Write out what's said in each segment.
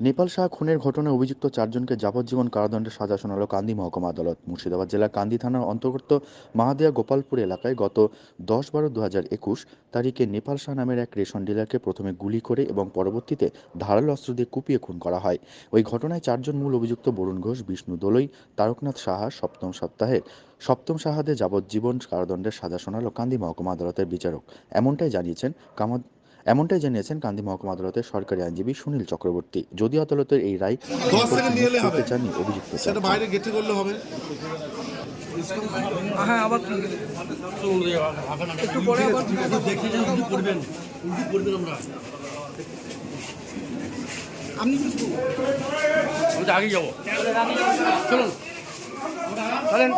নেপাল শাহ খুনের ঘটনায় অভিযুক্ত চারজনকে যাবজ্জীবন কারাদণ্ডের সাজা শোনাল কান্দি মহকুমা আদালত। মুর্শিদাবাদ জেলার কান্দি থানার অন্তর্গত মাহাদিয়া গোপালপুর এলাকায় গত দশ বারো দু হাজার একুশ তারিখে নেপাল শাহ নামের এক রেশন ডিলারকে প্রথমে গুলি করে এবং পরবর্তীতে ধারালো অস্ত্র দিয়ে কুপিয়ে খুন করা হয়। ওই ঘটনায় চারজন মূল অভিযুক্ত বরুণ ঘোষ, বিষ্ণু দোলই, তারকনাথ সাহা, সপ্তম সপ্তাহের সপ্তম সাহাদে যাবজ্জীবন কারাদণ্ডের সাজা শোনালো কান্দি মহকুমা আদালতের বিচারক। এমনটাই জানিয়েছেন কামাদ এমনটাই জানিয়েছেন কান্দি মহকুমা আদালতের সরকারি আইনজীবী সুনীল চক্রবর্তী। যদি আদালতের এই রায়। জানি অভিযুক্ত সেটা বাইরে গেটে করলে হবে। হ্যাঁ আবার একটু পরে আবার আপনি কিছু আমি তো আগেই যাব। চলুন। চলেন।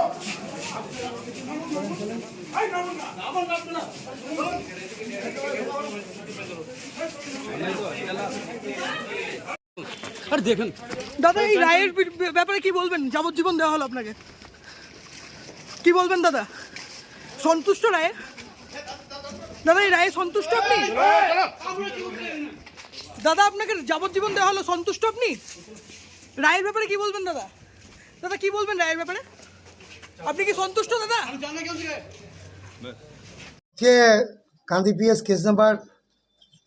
আরে দেখেন। দাদা, এই রায়ের ব্যাপারে কি বলবেন? যাবজ্জীবন দেওয়া হলো আপনাকে। কি বলবেন, দাদা? সন্তুষ্ট রায়ে দাদা, এই রায়ে সন্তুষ্ট আপনি? দাদা, আপনাকে যাবজ্জীবন দেওয়া হলো। সন্তুষ্ট আপনি? রায়ের ব্যাপারে কি বলবেন, দাদা? দাদা, কি বলবেন রায়ের ব্যাপারে? আপনি কি সন্তুষ্ট দাদা? যে কান্দি পিএস কেস নাম্বার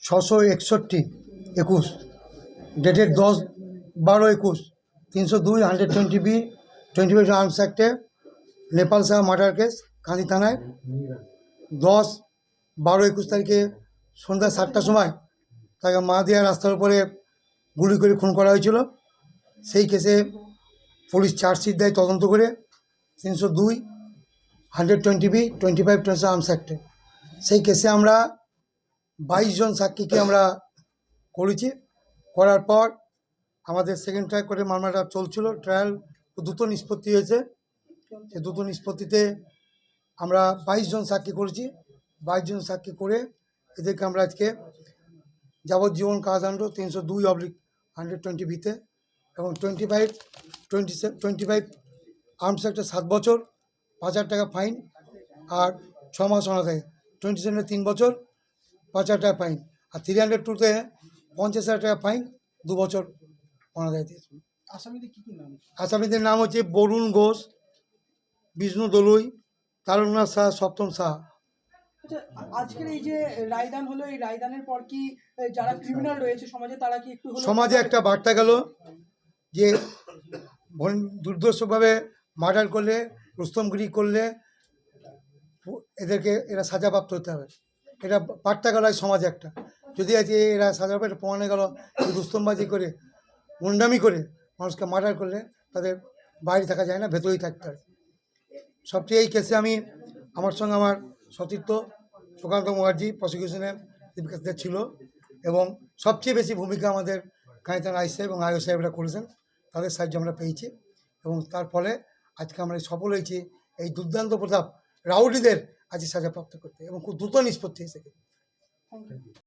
ছশো একষট্টি একুশ। ডেটেড দশ বারো একুশ তিনশো দুই hundred twenty B twenty five arms অ্যাক্টে Nepal Saha murder case Kandi থানায়। দশ বারো একুশ তারিখে সন্ধ্যা সাতটার সময় তাকে মা মাদিয়া রাস্তার উপরে গুলি করে খুন করা হয়েছিল। সেই কেসে পুলিশ চার্জশিট দেয় তদন্ত করে। তিনশো দুই, hundred twenty B, twenty five twenty arms অ্যাক্টে। সেই কেসে আমরা বাইশ জন সাক্ষীকে আমরা করেছি। করার পর আমাদের সেকেন্ড ট্রাই করে মামলাটা চলছিল। ট্রায়াল দ্রুত নিষ্পত্তি হয়েছে। সে দ্রুত নিষ্পত্তিতে আমরা বাইশ জন সাক্ষী করেছি। বাইশ জন সাক্ষী করে এদেরকে আমরা আজকে যাবজ্জীবন কারাদণ্ড তিনশো দুই অবলিক হান্ড্রেড টোয়েন্টি বিতে এবং twenty five, twenty twenty five arms একটা সাত বছর পাঁচ হাজার টাকা ফাইন আর ছ মাস অনা থাকে টোয়েন্টি সেভেনে তিন বছর পাঁচ হাজার টাকা ফাইন আর থ্রি হান্ড্রেড টুতে পঞ্চাশ হাজার টাকা ফাইন দু বছর অনা দেয় আসামিদের নাম হচ্ছে বরুণ ঘোষ বিষ্ণু দলুই তারকনাথ শাহ সপ্তম শাহ। আচ্ছা আজকের এই যে রায়দান হলো এই রায়দানের পর কি যারা ক্রিমিনাল রয়েছে সমাজে তারা কি একটু সমাজে একটা বার্তা গেল যে দুর্দর্শভাবে মার্ডার করলে, রুস্তমগিরি করলে, এদেরকে এরা সাজাপ্রাপ্ত হতে হবে। এটা বার্তা গেল সমাজে একটা। যদি আজকে এরা সাজাপ্রাপ্ত প্রমাণে গেল রুস্তমবাজি করে, গুন্ডামি করে মানুষকে মার্ডার করলে, তাদের বাইরে থাকা যায় না, ভেতরেই থাকতে হয়। সবচেয়ে এই কেসে আমি আমার সঙ্গে আমার সতীর্থ সুকান্ত মুখার্জি প্রসিকিউশনের দীপিকা ছিল এবং সবচেয়ে বেশি ভূমিকা আমাদের কানিতান আই সাহেব এবং আয়ো সাহেবরা করেছেন। তাদের সাহায্য আমরা পেয়েছি এবং তার ফলে আজকে আমরা এই সফল হয়েছি। এই দুর্দান্ত প্রতাপ রাউডিদের আজকে সাজা প্রাপ্ত করতে। এবং খুব দ্রুত নিষ্পত্তি এসে